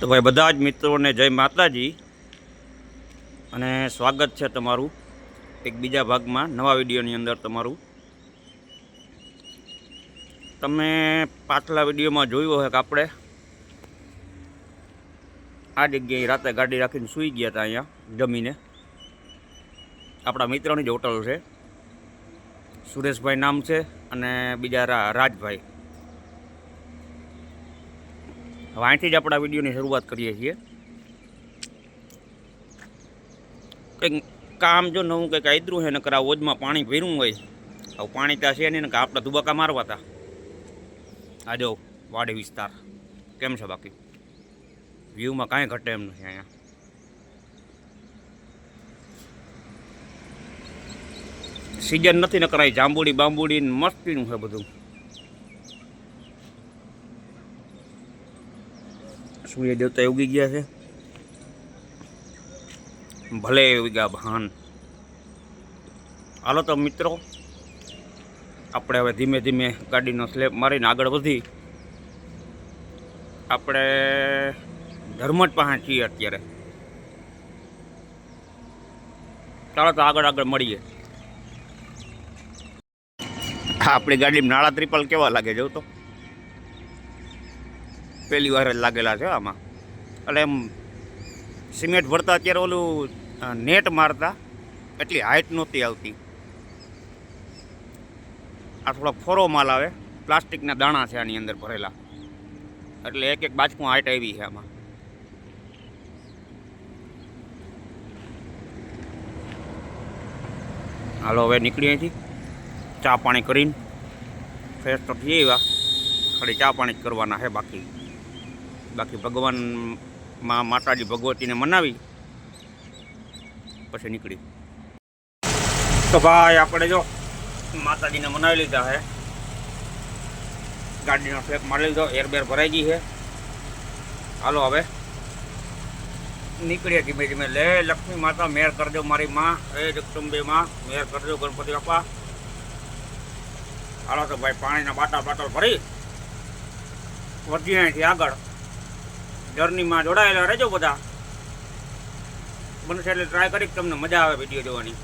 તો ભાઈ, બધા જ મિત્રોને જય માતાજી અને સ્વાગત છે તમારું એક બીજા ભાગમાં નવા વિડીયોની અંદર તમારું. તમે પાછલા વિડીયોમાં જોયું હોય કે આપણે આ જગ્યાએ રાતે ગાડી રાખીને સૂઈ ગયા હતા અહીંયા જમીને. આપણા મિત્રની જ હોટલ છે. સુરેશભાઈ નામ છે અને બીજા રાજભાઈ. હવે અહીંથી જ આપણા વિડીયોની શરૂઆત કરીએ છીએ. કંઈક કામ જો નવું કંઈક આદરું છે ને કરા ઓજમાં પાણી ભર્યું હોય હવે પાણી ત્યાં છે નહીં ને આપણા દુબકા મારવા હતા આ જો વાડી વિસ્તાર. કેમ છે બાકી? વ્યૂમાં કાંઈ ઘટે એમ નથી અહીંયા. સિઝન નથી અહીં જાંબુડી બાંબુડી મસ્તીનું છે બધું. સૂર્ય દેવતા ઉગી ગયા છે. ભલે ઉગ્યા ભાન. હાલો તો મિત્રો, આપણે હવે ધીમે ધીમે ગાડીનો સ્લેબ મારીને આગળ વધી. આપણે ધર્મટ પાસે છીએ અત્યારે. ચાલો તો આગળ આગળ મળીએ. આપણી ગાડીમાં નાળા ત્રિપલ કેવા લાગે જવું તો. પહેલી વાર જ લાગેલા છે આમાં. એટલે એમ સિમેન્ટ ભરતા અત્યારે ઓલું નેટ મારતા, એટલી હાઇટ નહોતી આવતી. આ થોડો ફોરો માલ આવે, પ્લાસ્ટિકના દાણા છે આની અંદર ભરેલા. એટલે એક એક બાજકું હાઇટ આવી છે આમાં. હાલો, હવે નીકળીએ છીએ ચા પાણી કરીને. ફ્રેશ તો થઈ આવ્યા. ખાલી ચા પાણી કરવાના છે બાકી. બાકી ભગવાનમાં, માતાજી ભગવતીને મનાવી, પછી નીકળી. તો ભાઈ આપણે જો માતાજીને મનાવી લીધા છે ગાડીનો ફેક મારી લીધો, એરબેર ભરાઈ ગઈ છે હાલો હવે. નીકળીએ ધીમે ધીમે. લે લક્ષ્મી માતા, મેર કરજો મારી માં. હે જગદંબે માં, મેર કરજો ગણપતિ બાપા. હાલો તો ભાઈ પાણીના બાટલ બાટલ ભરી. વધીએ અહીંથી આગળ. જર્નીમાં જોડાયેલા રહેજો બધા. બનશે એટલે ટ્રાય કરી તમને મજા આવે વીડિયો જોવાની.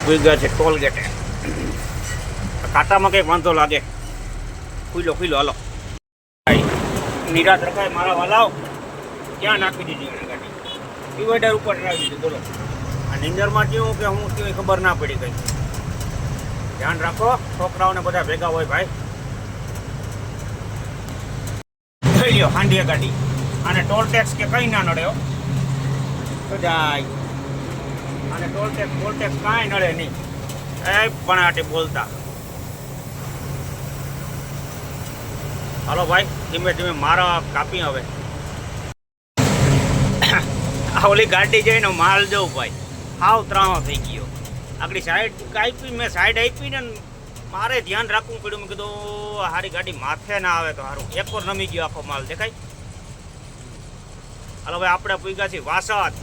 કોઈ ગયા છે ટોલ ગેટે કાંટામાં કંઈક વાંધો લાગે. ખુલ્લો ખુલ્લો, હાલો. નિરાશ રખાય મારા વાલાઓ ક્યાં નાખી દીધી એણે ગાડી? ડિવાઈડર ઉપર નાખી દીધી, બોલો. આ નિંદરમાં કેવું કે હું કેવી ખબર ના પડી ગઈ ધ્યાન રાખો, છોકરાઓને બધા ભેગા હોય ભાઈ. લઈ લ્યો, હાંડિયા ગાડી. અને ટોલ ટેક્સ કે કંઈ ના નડ્યો તો જાય. અને ટોલ ટેક્સ ટોલ ટેક્સ કાંઈ નડે નહીં. એ પણ આટે બોલતા. હાલો ભાઈ, ધીમે ધીમે મારા કાપી હવે. આ ગાડી જઈને માલ જવું ભાઈ, હાવ ત્રાણો થઈ ગયો. આગળ સાઈડ આપી મેં સાઈડ આપી ને મારે ધ્યાન રાખવું પડ્યું. મેં કીધું હારી ગાડી માથે ના આવે તો સારું એક વાર નમી ગયો આખો માલ દેખાય? હાલો હવે આપણે પૂગ્યા છીએ વાસદ.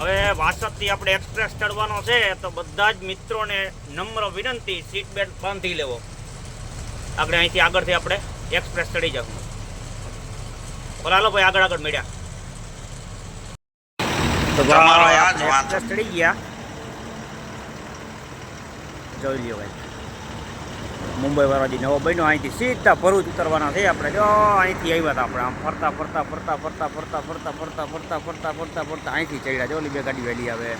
હવે વાસદથી આપણે એક્સપ્રેસ ચડવાનો છે તો બધા જ મિત્રોને નમ્ર વિનંતી સીટ બેલ્ટ બાંધી લેવો. આપણે અહીંથી આગળથી આપણે એક્સપ્રેસ ચડી જવું બોલો હાલો ભાઈ આગળ આગળ મળ્યા. તો ભાઈ ચડી ગયા. જોઈ લ્યો ભાઈ. મુંબઈ વાળા જે નવો બન્યો અહીંથી સીધા ભરૂચ ઉતરવાના છે આપણે જો અહીંથી આવ્યા હતા આપણે આમ ફરતા ફરતા ફરતા ફરતા ફરતા ફરતા ફરતા ફરતા ફરતા ફરતા ફરતા અહીંથી ચડ્યા જો બે ગાડી વહેલી આવે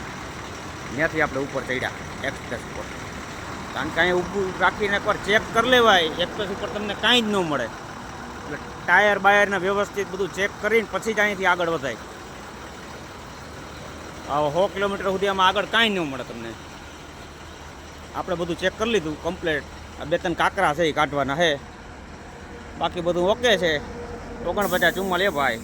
ત્યાંથી આપણે ઉપર ચડ્યા એક્સપ્રેસ ઉપર કારણ કે અહીં ઊભું રાખીને એકવાર ચેક કરી લેવાય એક્સપ્રેસ ઉપર તમને કાંઈ જ ન મળે એટલે ટાયર બાયરને વ્યવસ્થિત બધું ચેક કરીને પછી જ અહીંથી આગળ વધાય આવો સો કિલોમીટર સુધી આમાં આગળ કાંઈ ન મળે તમને આપણે બધું ચેક કરી લીધું કમ્પ્લેટ આ બે ત્રણ કાંકરા છે એ કાઢવાના છે બાકી બધું ઓકે છે. ઓગણપચાસ ચુમ્માલ એ ભાઈ.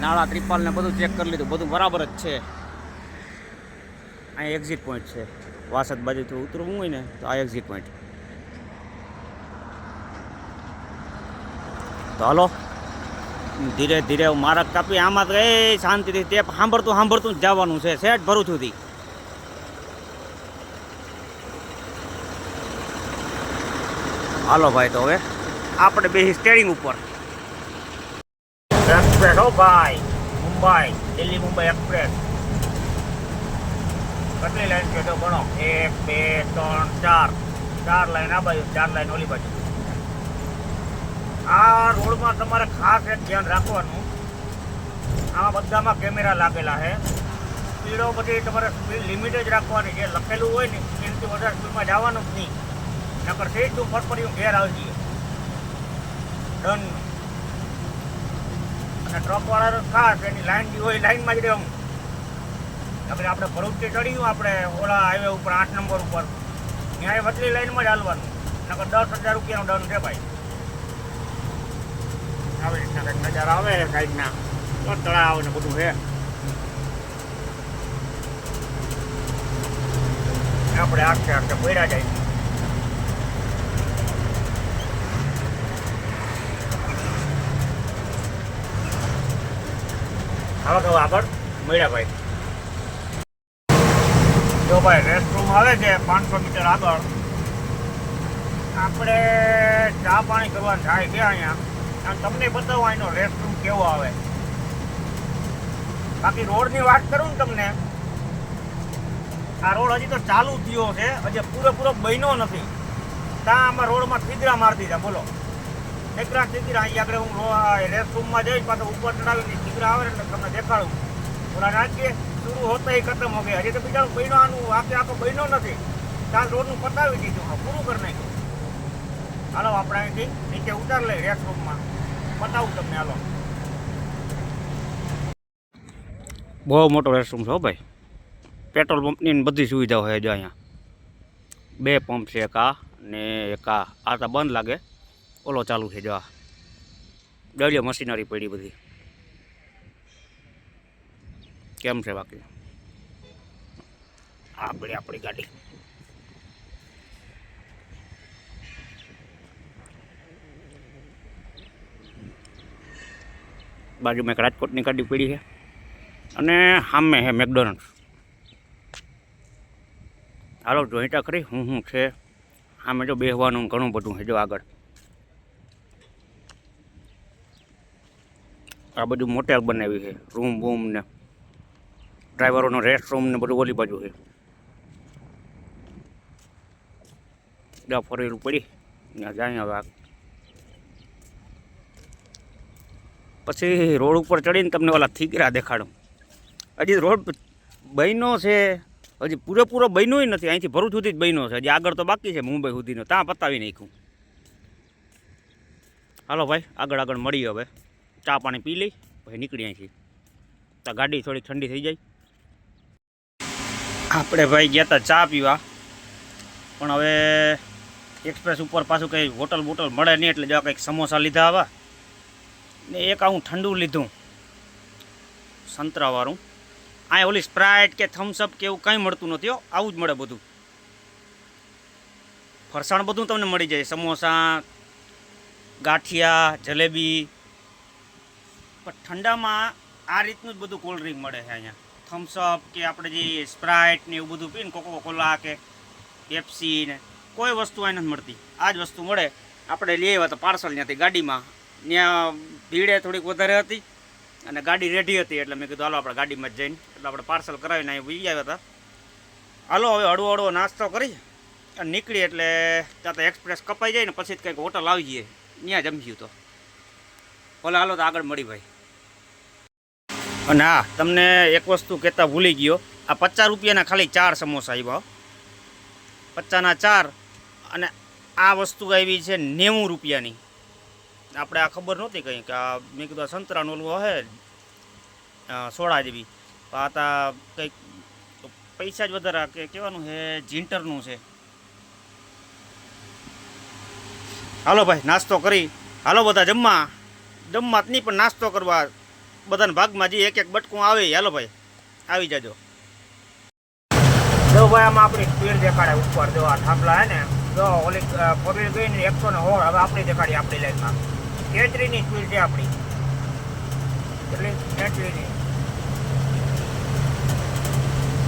નાળા, ત્રિપાલ ને બધું ચેક કરી લીધું. બધું બરાબર જ છે. અહીં એક્ઝિટ પોઈન્ટ છે. વાસદ બાજુથી ઉતરવું હોય ને, તો આ એક્ઝિટ પોઈન્ટ તો હાલો. ધીરે ધીરે મારક કાપી. આમાં તો એ શાંતિથી તે સાંભળતું સાંભળતું જ જવાનું છે. સેટ ભરું સુધી. હાલો ભાઈ, તો હવે આપણે બે સ્ટેરિંગ ઉપર. એક્સપ્રેસ હો ભાઈ, મુંબઈ, દિલ્હી મુંબઈ એક્સપ્રેસ કેટલી લાઈન છે તો ગણો એક, બે, ત્રણ, ચાર. ચાર લાઈન આ બાજુ, ચાર લાઈન ઓલી બાજુ. આ રોડમાં તમારે ખાસ એક ધ્યાન રાખવાનું. આમાં બધામાં કેમેરા લાગેલા છે. સ્પીડો બધી તમારે સ્પીડ લિમિટ જ રાખવાની. જે લખેલું હોય ને સ્પીડથી વધારે સ્પીડમાં જવાનું જ નહીં. નકર સીધું ફરફરિયું ઘેર આવી ડન. અને ટ્રકવાળાનો ખાસ એની લાઈન જે હોય લાઈનમાં જ રહેવું નકર આપણે ભરૂચથી ચડ્યું આપણે ઓલા હાઈવે ઉપર આઠ નંબર ઉપર. ત્યાં વચલી લાઈનમાં જ હાલવાનું. નકર દસ હજાર રૂપિયાનો ડન છે ભાઈ. આવી રીતના કંઈક નજારા આવે સાઈડના. તો તળાવ ને બધું છે. આપણે આખે આખે પડ્યા જાય. હવે કહું આગળ મળ્યા ભાઈ. જો ભાઈ રેસ્ટરૂમ આવે છે, પાંચસો મીટર આગળ. આપણે ચા પાણી કરવા જાય છે અહીંયા. અને તમને બતાવો અહીંનો રેસ્ટરૂમ કેવો આવે. બાકી રોડની વાત કરું ને તમને, આ રોડ હજી તો ચાલુ થયો છે, હજી પૂરેપૂરો બન્યો નથી. ત્યાં આમાં રોડમાં થીગરા મારી દીધા, બોલો. થીગરા થીગરા અહીં આગળ હું રેસ્ટરૂમમાં જઈશ, પાછો ઉપર ચડાવીને થીગરા આવે એટલે તમને દેખાડું. ઓલા નાખીએ શરૂ હોતા ખતમ હો ગયા હજી તો બીજા બહેનો આનું, આખે આખો બહેનો નથી. ત્યાં રોડનું પતાવી દીધું પૂરું કરી નાખ્યું. હાલો, આપણે અહીંથી નીચે ઉતાર લઈ રેસ્ટરૂમમાં બતાવું તમને, હાલો. બહુ મોટો રેસ્ટરૂમ છે હો ભાઈ. પેટ્રોલ પંપની બધી સુવિધાઓ છે જો અહીંયા. બે પંપ છે એક આ ને એક આ. આ તો બંધ લાગે. ઓલો ચાલુ છે, જો આ. દરિયો મશીનરી પડી બધી. કેમ છે બાકી? આપણે આપણી ગાડી. બાજુમાં એક રાજકોટની ગાડી પડી છે. અને સામે છે મેકડોનલ્ડ હાલો જોઈતા ખરી, હું શું છે. સામે જો બેહવાનું ઘણું બધું છે, જો આગળ. આ બધું મોટેલ બનાવી છે રૂમ બૂમ ને. ડ્રાઈવરોનો રેસ્ટ રૂમ ને બધું ઓલી બાજુ છે. ત્યાં ફરેલું પડી. ત્યાં જાય હવે પછી રોડ ઉપર ચડીને તમને ઓલા થીગરા દેખાડું. હજી રોડ બન્યો છે, હજી પૂરેપૂરો બન્યો નથી. અહીંથી ભરૂચ સુધી જ બન્યો છે. હજી આગળ તો બાકી છે મુંબઈ સુધીનો. ત્યાં પતાવી નાખ્યું. હાલો ભાઈ, આગળ આગળ મળીએ હવે. ચા પાણી પી લઈ, પછી નીકળી અહીંથી તો ગાડી થોડી ઠંડી થઈ જાય. આપણે ભાઈ ગયા હતા ચા પીવા. પણ હવે એક્સપ્રેસ ઉપર પાછું કંઈ હોટલ બોટલ મળે નહીં એટલે જો કંઈક સમોસા લીધા આવા. ને એક આવું ઠંડુ લીધું. સંતરાવાળું. આ ઓલી સ્પ્રાઇટ કે થમ્સઅપ કે એવું કંઈ મળતું નથી હો. આવું જ મળે બધું. ફરસાણ બધું તમને મળી જાય. સમોસા, ગાંઠિયા, જલેબી પણ ઠંડામાં આ રીતનું જ બધું કોલ્ડ ડ્રિંક મળે છે અહીંયા. થમ્સઅપ કે આપણે જે સ્પ્રાઇટ ને એવું બધું પીને કોકો કોલા કે પેપ્સી ને, કોઈ વસ્તુ અહીં નથી મળતી. આ જ વસ્તુ મળે. આપણે લઈ આવ્યા હતા પાર્સલ ત્યાંથી ગાડીમાં. ત્યાં ભીડે થોડીક વધારે હતી અને ગાડી રેડી હતી એટલે મેં કીધું, હાલો, આપણે ગાડીમાં જ જઈને. એટલે આપણે પાર્સલ કરાવીને અહીં ઉઈ આવ્યા હતા. હાલો, હવે હળવો હળવો નાસ્તો કરી અને નીકળી એટલે ત્યાં તો એક્સપ્રેસ કપાઈ જાય ને પછી કંઈક હોટલ આવી જઈએ. ત્યાં જમ્યું તો. ભલે હાલો તો આગળ મળી ભાઈ. અને હા, તમને એક વસ્તુ કહેતા ભૂલી ગયો. આ પચાસ રૂપિયાના ખાલી ચાર સમોસા આવ્યા. પચાસના ચાર અને આ વસ્તુ આવી છે નેવું રૂપિયાની. આપણે આ ખબર નહોતી કંઈ કે આ મેં કીધું આ સંતરાનું ઓલું હે સોડા જેવી. આ તા કંઈક પૈસા જ વધારે કે કહેવાનું છે જીન્ટરનું છે. હાલો ભાઈ, નાસ્તો કરી. હાલો બધા જમવા. જમવા જ નહીં પણ નાસ્તો કરવા બધાના ભાગમાં જે એક એક બટકું આવે, હાલો ભાઈ, આવી જાજો. જો ભાઈ, આમાં આપણી સ્પીડ દેખાડે ઉપર, જો આ થાંભલા હે ને, જો ઓલી ફોર વ્હીલ ગઈ ને એકસો ને હોળ હવે આપણી દેખાડી આપણી લાઈનમાં તેત્રીની સ્પીડ છે આપણી. કેટલી તેત્રીની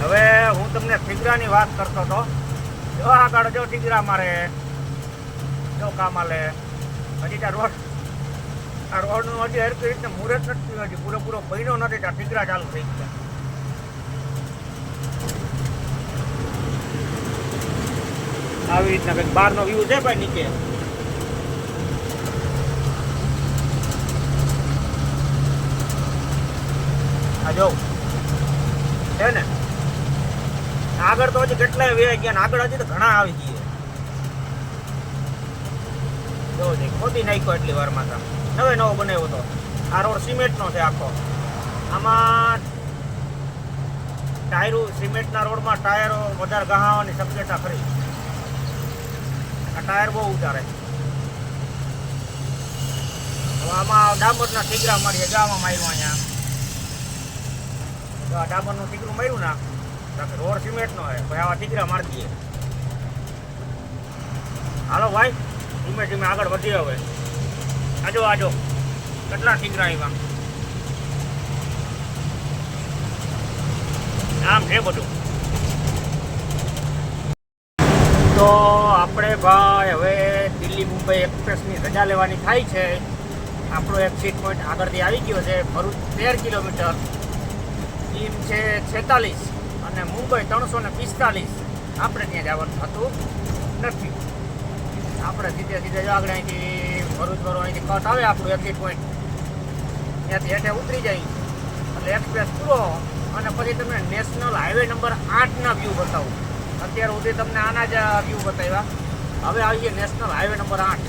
હવે હું તમને ફિગરાની વાત કરતો હતો. જો આગળ જો ઠીગરા મારે, જો કામ આલે હજી ત્યાં રોડ આ રોડનું હજી હરકી રીતના મુહૂર્ત નથી થયું હજી. પૂરેપૂરો બન્યો નથી. ત્યાં ઠીકરા ચાલુ થઈ ગયા. આવી રીતના કંઈક બહારનો વ્યૂ છે ભાઈ નીચે? આ જો. છે ને? આગળ તો હજી કેટલાય વે ગયા આગળ હજી તો ઘણા આવી ગયા. જો ખોદી નાખ્યો એટલી વારમાં તો નવે નવો બનાવ્યો તો. આ રોડ સિમેન્ટનો છે આખો. આમાં ટાયરો, સિમેન્ટના રોડમાં ટાયરો વધારે ગહાવાની શક્યતા ખરી. આ ટાયર બહુ ઉતારે. આમાં ડામરના ઠીકરા મારીએ, ગામાં માર્યું અહીંયા. આ ડામરનું ઠીકરું માર્યું ના રોડ સિમેન્ટનો હે ભાઈ આવા ઠીકરા મારી હાલો ભાઈ, ધીમે ધીમે આગળ વધીએ હવે. આજો આજો. કેટલા ઠીકરા આવ્યા આમ છે બધું. તો આપણે ભાઈ હવે દિલ્હી મુંબઈ એક્સપ્રેસની રજા લેવાની થાય છે. આપણો એક્સિટ પોઈન્ટ આગળથી આવી ગયો છે, ભરૂચ તેર કિલોમીટર. ટીમ છે છેતાલીસ અને મુંબઈ ત્રણસો ને પિસ્તાલીસ. આપણે ત્યાં જવાનું થતું નથી. આપણે સીધે સીધે આગળ અહીંથી ભરૂચ ભરો અહીંથી કટ આવે આપણું એક્ઝિટ પોઈન્ટ ત્યાંથી હેઠે ઉતરી જાય. એટલે એક્સપ્રેસ પૂરો. અને પછી તમને નેશનલ હાઈવે નંબર આઠના વ્યૂ બતાવું. અત્યાર સુધી તમને આના જ વ્યૂ બતાવ્યા. હવે આવી ગયા નેશનલ હાઈવે નંબર આઠ.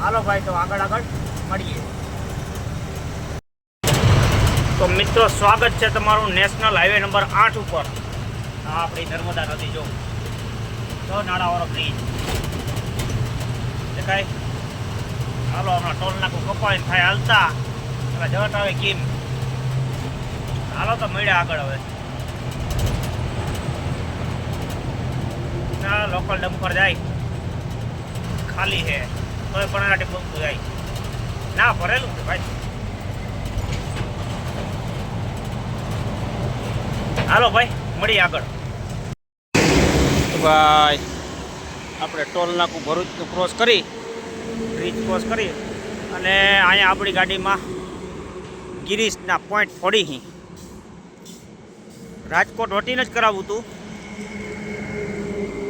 હાલો ભાઈ, તો આગળ આગળ મળીએ. તો મિત્રો, સ્વાગત છે તમારું નેશનલ હાઈવે નંબર આઠ ઉપર. આ આપણી નર્મદા નદી, જો. નાળાવાળો બ્રિજ દેખાય હાલો હમણાં ટોલ નાકું કપાઈને થાય હાલતા એટલે જટ આવે કેમ હાલો તો મળ્યા આગળ હવે ના લોકલ ડમ્પર જાય ખાલી છે તોય પણ બનતું જાય ના ભરેલું છે ભાઈ હાલો ભાઈ મળીએ આગળ ભાઈ આપણે ટોલ નાકું ભરૂચનું ક્રોસ કરી બ્રિજ ક્રોસ કરી અને અહીંયા આપણી ગાડીમાં ગિરીશના પોઈન્ટ ફોડી હી. રાજકોટ વટીને જ કરાવવું હતું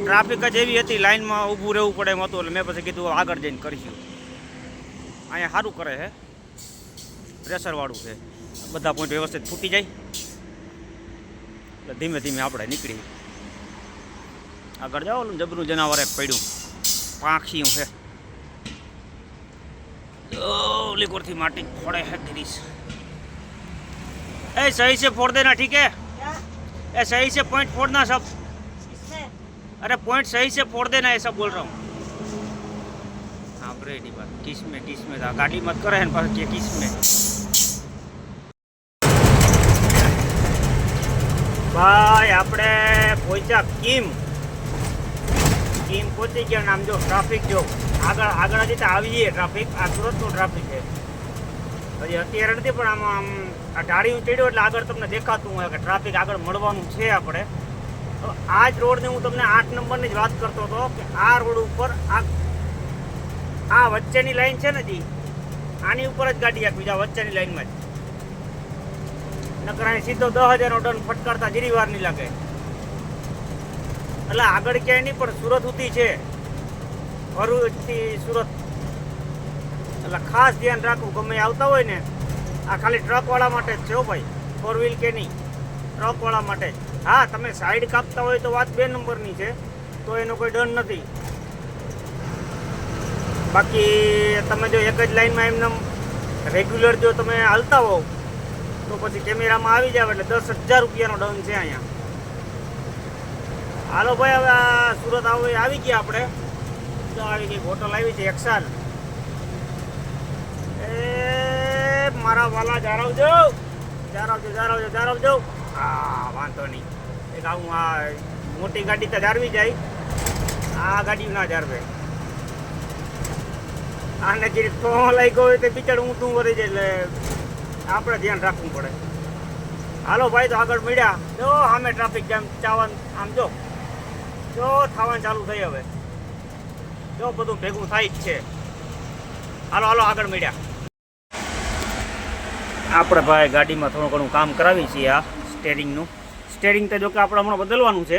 ટ્રાફિક જ એવી હતી લાઇનમાં ઊભું રહેવું પડે એમ હતું, એટલે મેં પછી કીધું આગળ જઈને કરીશું અહીંયા સારું કરે છે પ્રેશરવાળું છે. બધા પોઈન્ટ વ્યવસ્થિત ફૂટી જાય. એટલે ધીમે ધીમે આપણે નીકળી આગળ જાઓ જબરું જનાવર એક પડ્યું. પાંખીયું છે ઓલી કોરથી માટી ફોડે છે ગિરીશ ए सही से फोड़ देना ठीक है क्या ए सही से पॉइंट फोड़ना सब इसमें अरे पॉइंट सही से फोड़ देना ऐसा बोल रहा हूँ हाँ रेडी बात किस में किस में था गाड़ी मत करे हैं पर के किस में ભાઈ આપણે પહોંચ્યા કિમ કિમ પહોંચી ગયા નામ જો ટ્રાફિક જો આગળ આગળ હજી તો આવીએ ટ્રાફિક આ સુરતનું ટ્રાફિક છે. હજી અત્યારે નથી, પણ આમાં આમ આ ઢાળી ચડ્યો એટલે આગળ તમને દેખાતું હોય કે ટ્રાફિક આગળ મળવાનું છે આપણે. તો આ જ રોડની હું તમને આઠ નંબરની જ વાત કરતો હતો કે આ રોડ ઉપર આ આ વચ્ચેની લાઈન છે ને જી, આની ઉપર જ ગાડી આપી જા વચ્ચેની લાઈનમાં જ. નકર સીધો દસ હજારનો ડન ફટકારતા જીરી વાર નહીં લાગે. એટલે આગળ ક્યાંય નહીં, પણ સુરત સુધી છે. ભરૂચથી સુરત. એટલે ખાસ ધ્યાન રાખવું, ગમે આવતા હોય ને, આ ખાલી ટ્રકવાળા માટે જ છે ભાઈ. ફોર વ્હીલ કે નહીં ટ્રકવાળા માટે હા, તમે સાઈડ કાપતા હોય તો વાત બે નંબરની છે, તો એનો કોઈ ડર નથી. બાકી તમે જો એક જ લાઈનમાં એમને રેગ્યુલર જો તમે હાલતા હોવ, તો પછી કેમેરામાં આવી જાવ એટલે દસ હજાર રૂપિયાનો ડન છે અહીંયા. હાલો ભાઈ, હવે આ સુરત આવો આવી ગયા આપણે. આવી ગઈ હોટલ આવી છે એક્સાલ એ, મારા વાલા જાળવજો જાળવજો જાળવજો જાળવજો હા વાંધો નહીં. એક આવું આ મોટી ગાડી તો જાળવી જાય આ ગાડી ના જાળવે આને જે તો લાગ્યો હોય તે બિચાર ઊંધું વરી જાય એટલે આપણે ધ્યાન રાખવું પડે. હાલો ભાઈ, તો આગળ મળ્યા. જો, સામે ટ્રાફિક જામ ચાવન, આમ જો. જો, થવાનું ચાલુ થઈ હવે. જો બધું ભેગું થાય જ છે. હાલો હાલો આગળ મળ્યા. આપણે ભાઈ ગાડીમાં થોડું ઘણું કામ કરાવી છીએ આ સ્ટેરિંગનું સ્ટેરિંગ તો જો કે આપણે હમણાં બદલવાનું છે.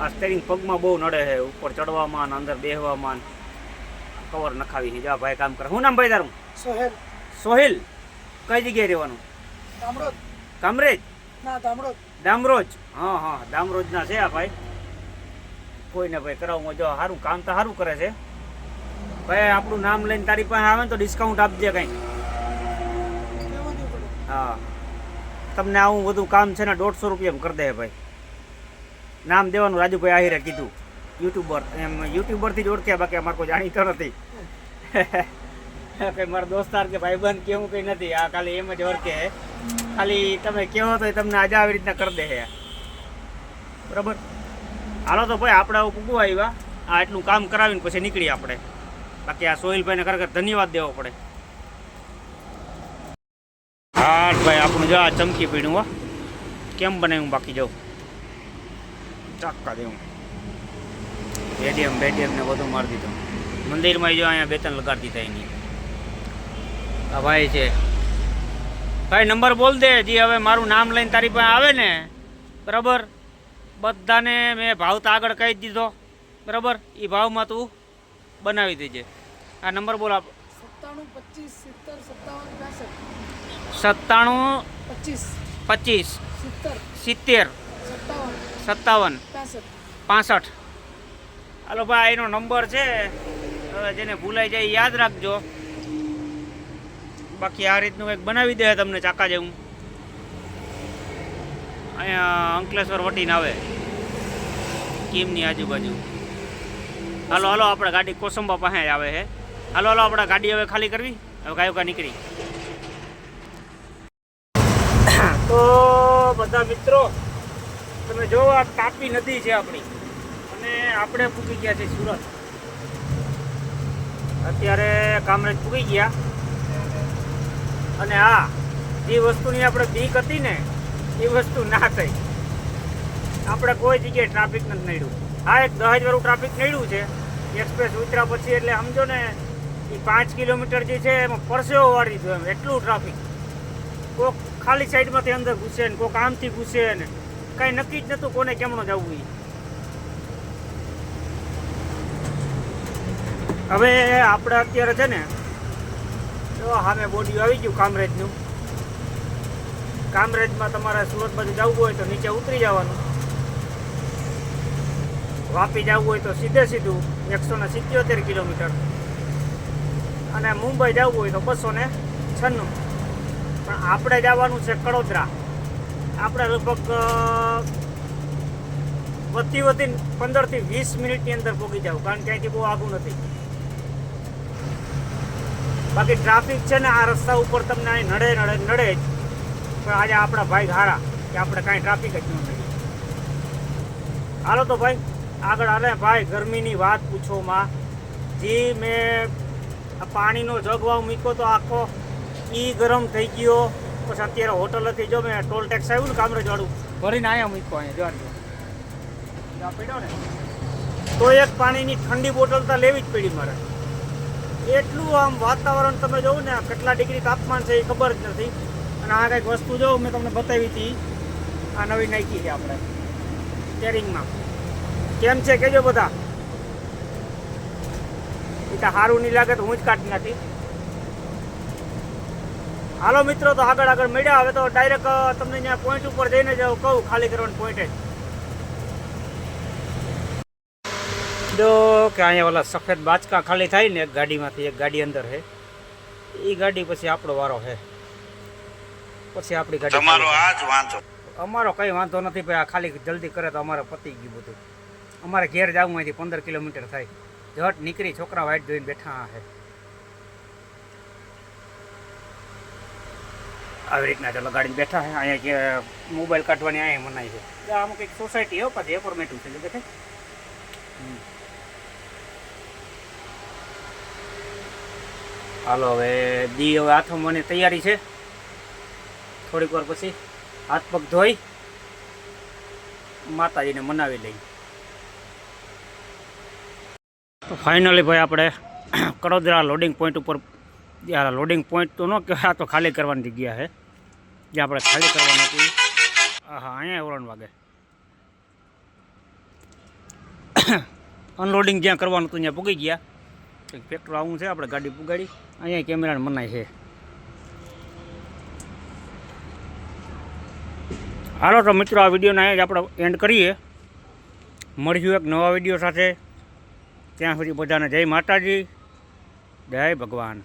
આ સ્ટેરિંગ પગમાં બહુ નડે છે ઉપર ચડવામાં અંદર બેહવામાં કવર નખાવી છે. જા ભાઈ કામ કરે. શું નામ ભાઈ તારું? સોહેલ. સોહિલ. કઈ જગ્યાએ રહેવાનું? કામરેજ? ના દામરોજ. દામરોજ? હા હા દામરોજના છે આ ભાઈ. કોઈને ભાઈ કરાવું જો સારું કામ તો સારું કરે છે. ભાઈ, આપણું નામ લઈને તારી પાસે આવે ને તો ડિસ્કાઉન્ટ આપજે કંઈ. હા. તમને આવું બધું કામ છે ને દોઢસો રૂપિયામાં કરી દે ભાઈ. નામ દેવાનું રાજુભાઈ આહિરે કીધું. યુટ્યુબર એમ યુટ્યુબરથી જ ઓળખ્યા, બાકી અમારે કોઈ જાણીતો નથી. કંઈ મારા દોસ્તાર કે ભાઈબંધ કેવું કંઈ નથી. આ ખાલી એમ જ ઓળખે. ખાલી તમે કહો તો તમને આજે આવી રીતના કરી દે બરાબર? હાલો તો ભાઈ આપણે આવું પૂગવા આવ્યા. આ એટલું કામ કરાવીને પછી નીકળીએ આપણે. બાકી આ સોહિલભાઈને ખરેખર ધન્યવાદ દેવો પડે. હા ભાઈ આપણું જો આ ચમકી પીડ્યું હો. કેમ બનાવ્યું બાકી જાઉં ચાક્કા દેવું. બેડિયમ બેડિયમ ને બધું મારી દીધું. મંદિરમાં જો અહીંયા બે ત્રણ લગાડી દીધા એની. આ ભાઈ છે. ભાઈ નંબર બોલ દે જી હવે મારું નામ લઈને તારી પાસે આવે ને. બરાબર? બધાને મેં ભાવ તો આગળ કહી દીધો. બરાબર? એ ભાવમાં તું બનાવી દેજે. આ નંબર બોલ આપ સત્તાણું પચીસ સિત્તેર સત્તાવન પાસઠ. હાલો ભાઈ એનો નંબર છે. હવે જેને ભૂલાઈ જાય યાદ રાખજો. બાકી આ રીતનું એક બનાવી દે તમને ચાકા જેવું. અહીંયા અંકલેશ્વર વટીને આવે. કીમની આજુબાજુ. હાલો હાલો, આપણે ગાડી કોસંબા પાસે આવે છે. હાલો હાલો, આપણે ગાડી હવે ખાલી કરવી. હવે ગાયો કા નીકળી. તો બધા મિત્રો, તમે જો આ તાપી નદી છે આપણી. અને આપણે પૂગી ગયા છે સુરત. અત્યારે કામરેજ પૂગી ગયા. અને આ જે વસ્તુની આપણે બીક હતી ને એ વસ્તુ ના થઈ. આપણે કોઈ જગ્યાએ ટ્રાફિક નથી નડ્યું. હા, એક દહેજ વાળું ટ્રાફિક નડ્યું છે. એક્સપ્રેસ ઉતર્યા પછી એટલે સમજો ને, એ પાંચ કિલોમીટર જે છે એમાં પરસેવો વાળી દીધું એમ, એટલું ટ્રાફિક કોક ખાલી સાઈડમાંથી અંદર ઘૂસે ને, કોક આમથી ઘૂસે ને. કાંઈ નક્કી જ નહોતું કોને કેમનો જવું એ હવે આપણે અત્યારે છે ને હા સામે બોડી આવી ગયું, કામરેજનું. કામરેજમાં તમારે સુરત બાજુ જવું હોય તો નીચે ઉતરી જવાનું. વાપી જવું હોય તો સીધે સીધું એકસો ને સિત્યોતેર કિલોમીટર. અને મુંબઈ જવું હોય તો બસો ને છન્નું. પણ આપણે જવાનું છે કડોદરા. આપણે લગભગ વધતી વધી પંદરથી વીસ મિનિટની અંદર પહોંચી જાવ, કારણ કે અહીંથી બહુ આઘું નથી. બાકી ટ્રાફિક છે ને, આ રસ્તા ઉપર તમને અહીં નડે નડે નડે જ. પણ આજે આપણા ભાઈ હારા કે આપણે કાંઈ ટ્રાફિક જ ન નડે હાલો તો ભાઈ, આગળ અરે ભાઈ, ગરમીની વાત પૂછો માં. જે મેં પાણીનો જગવાવ મૂક્યો તો આખો એ ગરમ થઈ ગયો. પછી અત્યારે હોટલ હતી જો મેં ટોલ ટેક્સ આવ્યું ને કામરેજ વાળું ભરીને અહીંયા મૂક્યો અહીંયા જવાનું આ ને. તો એક પાણીની ઠંડી બોટલ તો લેવી જ પડી મારે. એટલું આમ વાતાવરણ તમે જોવો ને કેટલા ડિગ્રી તાપમાન છે એ ખબર જ નથી. અને આ કંઈક વસ્તુ જો મેં તમને બતાવી હતી, આ નવી નાખી છે આપણે સ્ટેરિંગમાં કેમ છે કેજો બધા. એ તો સારું નહીં લાગે તો હું જ કાઢી નાખી. હાલો મિત્રો, તો આગળ આગળ મળ્યા. હવે તો ડાયરેક્ટ તમને ત્યાં પોઈન્ટ ઉપર જઈને જ કહું, ખાલી કરવાનું પોઈન્ટ જ. જો કે અહીંયા ઓલા સફેદ બાચકા ખાલી થાય ને, એક ગાડીમાંથી એક ગાડી અંદર છે એ ગાડી પછી આપણો વારો છે પછી આપણી ગાડી તમારો આ જ વાંધો અમારો કંઈ વાંધો નથી ભાઈ આ ખાલી જલ્દી કરે તો અમારે પતી ગયું બધું. અમારે ઘેર જવું અહીંથી પંદર કિલોમીટર થાય. ઝટ નીકળી છોકરા વાઈટ જોઈને બેઠા છે આવી રીતના ચાલો ગાડીને બેઠા છે અહીંયા કે મોબાઈલ કાઢવાની અહીંયા મનાય છે. આમ કંઈક સોસાયટી હો પાછી એપોર્ટમેન્ટ છે દેખે હાલો હવે દી હવે આથમવાની તૈયારી છે. થોડીક વાર પછી હાથ પગ ધોઈ માતાજીને મનાવી લઈ. તો ફાઇનલી ભાઈ આપણે કડોદરા લોડિંગ પોઈન્ટ ઉપર લોડિંગ પોઈન્ટ તો ન કહેવાય, આ તો ખાલી કરવાની જગ્યા છે. જે આપણે ખાલી કરવાની હતી. હા અહીંયા ઓરણ વાગે. અનલોડિંગ જ્યાં કરવાનું હતું ત્યાં પૂગી ગયા. પેટ્રોલ આવું છે, આપણે ગાડી પુગાડી. અહીંયા કેમેરાને મનાય છે. હાલો તો મિત્રો, આ વિડીયોને અહીંયા જ આપણે એન્ડ કરીએ. મળીશું એક નવા વીડિયો સાથે. ત્યાં સુધી બધાને જય માતાજી. જય ભગવાન.